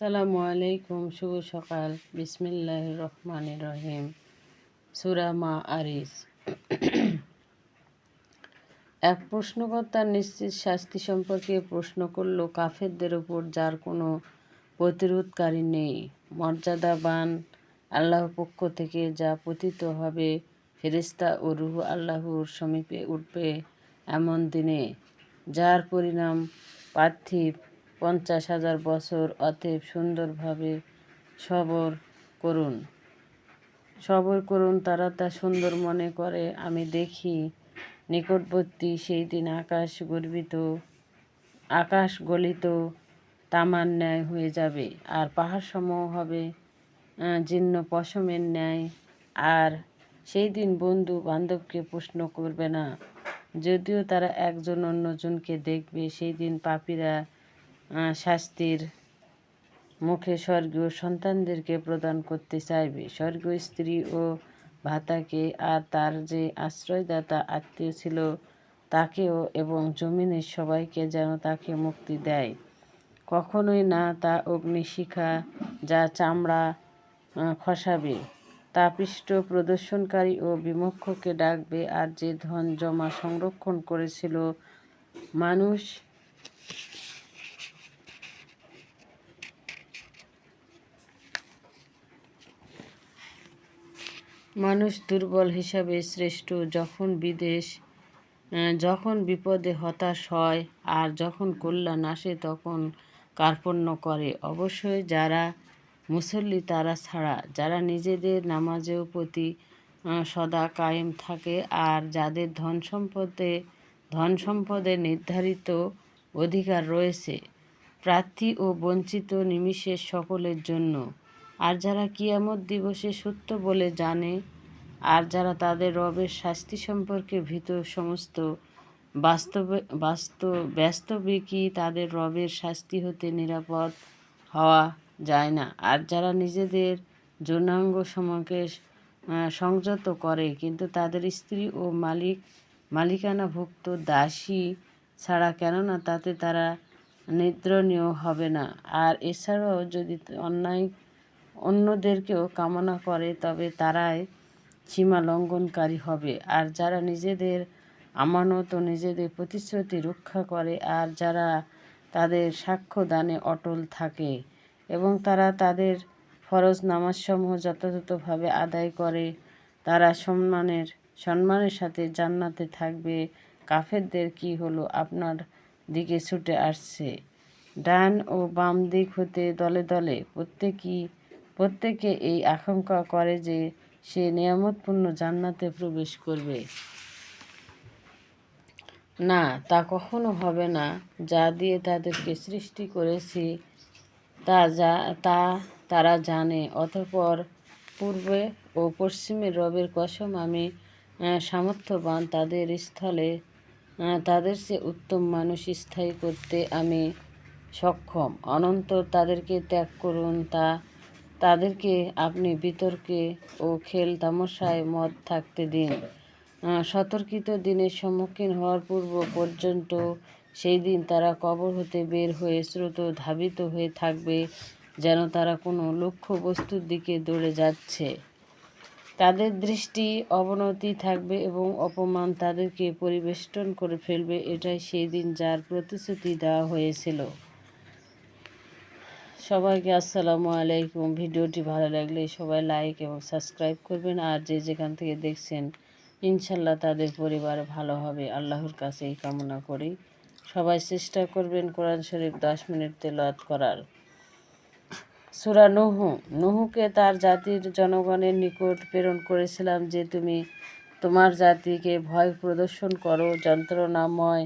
সালামু আলাইকুম, শুভ সকাল। বিসমিল্লাহ রহমান রহিম। সুরা মা আরিস এক প্রশ্নকর্তার নিশ্চিত শাস্তি সম্পর্কে প্রশ্ন করল, কাফেরদের উপর যার কোনো প্রতিরোধকারী নেই। মর্যাদাবান আল্লাহর পক্ষ থেকে যা পতিত হবে ফেরিস্তা ও রুহ আল্লাহর সমীপে উঠবে এমন দিনে। যার পরিণাম পার্থিব পঞ্চাশ হাজার বছর অতএব সুন্দরভাবে সবর করুন। সবর করুন, তারা তা সুন্দর মনে করে। আমি দেখি নিকটবর্তী সেই দিন আকাশ গর্বিত, আকাশ গলিত, তামার ন্যায় হয়ে যাবে। আর পাহাড়সমূহ হবে জীর্ণ পশমের ন্যায়। আর সেই দিন বন্ধু বান্ধবকে প্রশ্ন করবে না, যদিও তারা একজন অন্যজনকে দেখবে। সেই দিন পাপীরা শাস্তির মুখে স্বর্গীয় সন্তানদেরকে প্রদান করতে চাইবে। স্বর্গীয় স্ত্রী ও ভাতাকে আর তার যে আশ্রয়দাতা আত্মীয় ছিল তাকেও এবং জমিনের সবাইকে যেন তাকে মুক্তি দেয়। কখনোই না তা অগ্নিশিখা যা চামড়া খসাবে। তাপিষ্ট প্রদর্শনকারী ও বিমক্ষকে ডাকবে আর যে ধন জমা সংরক্ষণ করেছিল মানুষ মানুষ দুর্বল হিসাবে শ্রেষ্ঠ যখন বিদেশ যখন বিপদে হতাশ হয় আর যখন কল্যাণ আসে তখন কার্পণ্য করে। অবশ্যই যারা মুসল্লি তারা ছাড়া, যারা নিজেদের নামাজেও প্রতি সদা কায়েম থাকে আর যাদের ধন সম্পদে ধন সম্পদে নির্ধারিত অধিকার রয়েছে প্রার্থী ও বঞ্চিত নিমিষের সকলের জন্য। আর যারা কিয়ামত দিবসে সত্য বলে জানে, আর যারা তাদের রবের শাস্তি সম্পর্কে ভীত সমস্ত বাস্তবে বাস্তব বাস্তবিকই তাদের রবের শাস্তি হতে নিরাপদ হওয়া যায় না। আর যারা নিজেদের যৌনাঙ্গ সমকে সংযত করে, কিন্তু তাদের স্ত্রী ও মালিক, মালিকানাভুক্ত দাসী ছাড়া কেননা তাতে তারা নিদ্রণীয় হবে না। আর এছাড়াও যদি অন্যায় অন্যদেরকেও কামনা করে, তবে তারাই সীমা লঙ্ঘনকারী হবে। আর যারা নিজেদের আমানত ও নিজেদের প্রতিশ্রুতি রক্ষা করে, আর যারা তাদের সাক্ষ্য দানে অটল থাকে এবং তারা তাদের ফরজ নামাজসমূহ যথাযথভাবে আদায় করে, তারা সম্মানের সম্মানের সাথে জান্নাতে থাকবে। কাফেরদের কি হলো আপনার দিকে ছুটে আসছে? ডান ও বাম দিক হতে দলে দলে প্রত্যেকই প্রত্যেকে এই আশঙ্কা করে যে সে নিয়ামতপূর্ণ জান্নাতে প্রবেশ করবে। না, তা কখনো হবে না। যা দিয়ে তাদেরকে সৃষ্টি করেছি, তা যা, তা তারা জানে। অতপর পূর্বে ও পশ্চিমে রবের কসম আমি সামর্থ্যবান। তাদের স্থলে তাদের সে উত্তম মানুষ স্থায়ী করতে আমি সক্ষম। অনন্তর তাদেরকে ত্যাগ করুন। তা তাদেরকে আপনি বিতর্কে ও খেল তামশায় মত থাকতে দিন। সতর্কিত দিনের সম্মুখীন হওয়ার পূর্ব পর্যন্ত সেই দিন তারা কবর হতে বের হয়ে স্রোত ধাবিত হয়ে থাকবে, যেন তারা কোনো লক্ষ্য বস্তুর দিকে দৌড়ে যাচ্ছে। তাদের দৃষ্টি অবনতি থাকবে এবং অপমান তাদেরকে পরিবেষ্টন করে ফেলবে। এটাই সেই দিন যার প্রতিশ্রুতি দেওয়া হয়েছিল। সবাইকে আসসালামু আলাইকুম। ভিডিওটি ভালো লাগলে সবাই লাইক এবং সাবস্ক্রাইব করবেন। আর যে যেখান থেকে দেখছেন, ইনশাল্লাহ তাদের পরিবার ভালো হবে। আল্লাহর কাছে এই কামনা করি। সবাই চেষ্টা করবেন কোরআন শরীফ দশ মিনিট তেলাওয়াত করার। সুরা নহু। নহুকে তার জাতির জনগণের নিকট প্রেরণ করেছিলাম যে তুমি তোমার জাতিকে ভয় প্রদর্শন করো, যন্ত্রণাময়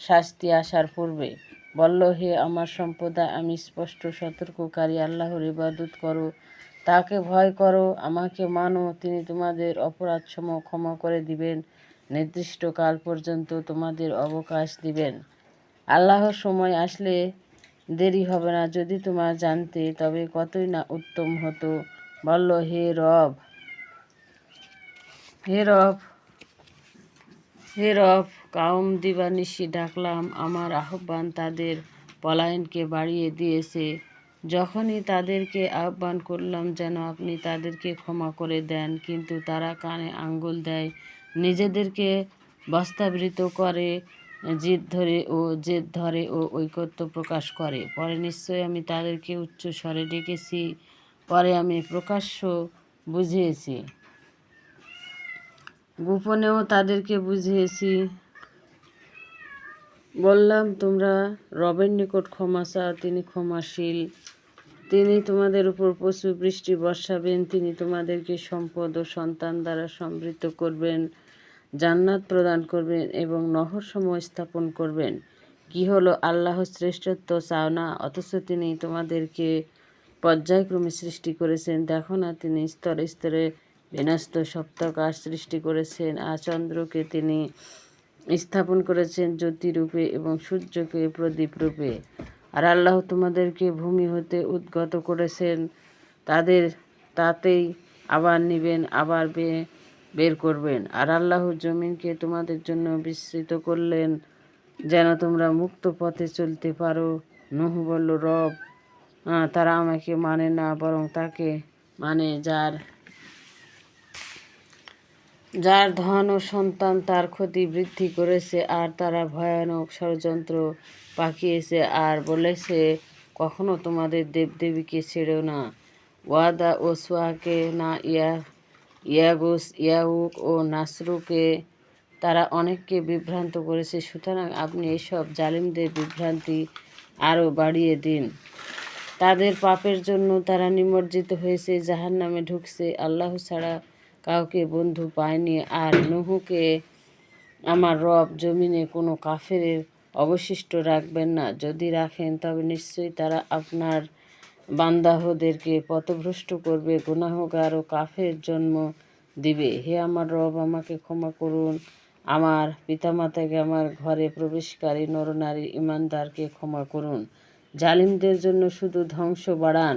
শাস্তি আসার পূর্বে। বলল, হে আমার সম্প্রদায়, আমি স্পষ্ট সতর্ককারী, আল্লাহর ইবাদত করো। তাকে ভয় করো, আমাকে মানো, তিনি তোমাদের অপরাধসমূহ ক্ষমা করে দিবেন। নির্দিষ্ট কাল পর্যন্ত তোমাদের অবকাশ দিবেন। আল্লাহর সময় আসলে দেরি হবে না। যদি তোমার জানতে, তবে কতই না উত্তম হতো। বলল, হে রব হে রব হে রব কাউম দিবানিশি ডাকলাম। আমার আহ্বান তাদের পলায়নকে বাড়িয়ে দিয়েছে। যখনই তাদেরকে আহ্বান করলাম যেন আপনি তাদেরকে ক্ষমা করে দেন, কিন্তু তারা কানে আঙ্গুল দেয়, নিজেদেরকে বাস্তাবৃত করে, জিদ ধরে ও জেদ ধরে ও ঐকত্য প্রকাশ করে। পরে নিশ্চয়ই আমি তাদেরকে উচ্চ স্বরে ডেকেছি, পরে আমি প্রকাশ্য বুঝিয়েছি। গোপনেও তাদেরকে বুঝিয়েছি। বললাম, তোমরা রবের নিকট ক্ষমা চাও, তিনি ক্ষমাশীল। তিনি তোমাদের উপর প্রচুর বৃষ্টি বর্ষাবেন, তিনি তোমাদেরকে সম্পদ ও সন্তান দ্বারা সমৃদ্ধ করবেন, জান্নাত প্রদান করবেন এবং নহর সময় স্থাপন করবেন। কি হলো? আল্লাহর শ্রেষ্ঠত্ব চাও না, অথচ তিনি তোমাদেরকে পর্যায়ক্রমে সৃষ্টি করেছেন। দেখো না, তিনি স্তরে স্তরে বিনস্ত সপ্তাকাশ সৃষ্টি করেছেন। আর চন্দ্রকে তিনি স্থাপন করেছেন জ্যোতিরূপে এবং সূর্যকে প্রদীপ রূপে আর আল্লাহ তোমাদেরকে ভূমি হতে উদ্গত করেছেন। তাদের তাতেই আবার নিবেন, আবার বের করবেন। আর আল্লাহ জমিনকে তোমাদের জন্য বিস্তৃত করলেন, যেন তোমরা মুক্ত পথে চলতে পারো। নহু বলল, রব তারা আমাকে মানে না, বরং তাকে মানে যার যার ধন ও সন্তান তার ক্ষতি বৃদ্ধি করেছে, আর তারা ভয়ানক ষড়যন্ত্র পাকিয়েছে। আর বলেছে, কখনো তোমাদের দেবদেবীকে ছেড়েও না। ওয়াদা ও সোয়াকে না, ইয়া, ইয়াগুস, ইয়াউক ও নাসরুকে তারা অনেককে বিভ্রান্ত করেছে। সুতরাং আপনি এসব জালিমদের বিভ্রান্তি আরও বাড়িয়ে দিন। তাদের পাপের জন্য তারা নিমজ্জিত হয়েছে জাহান নামে ঢুকছে। আল্লাহ ছাড়া কাউকে বন্ধু পায়নি আর নুহুকে আমার রব জমিনে কোনো কাফের অবশিষ্ট রাখবেন না। যদি রাখেন, তবে নিশ্চয়ই তারা আপনার বান্দাহদেরকে পথভ্রষ্ট করবে, গুনাহগার ও কাফের জন্ম দিবে। হে আমার রব, আমাকে ক্ষমা করুন। আমার পিতামাতাকে আমার ঘরে প্রবেশকারী নরনারী ইমানদারকে ক্ষমা করুন। জালিমদের জন্য শুধু ধ্বংস বাড়ান।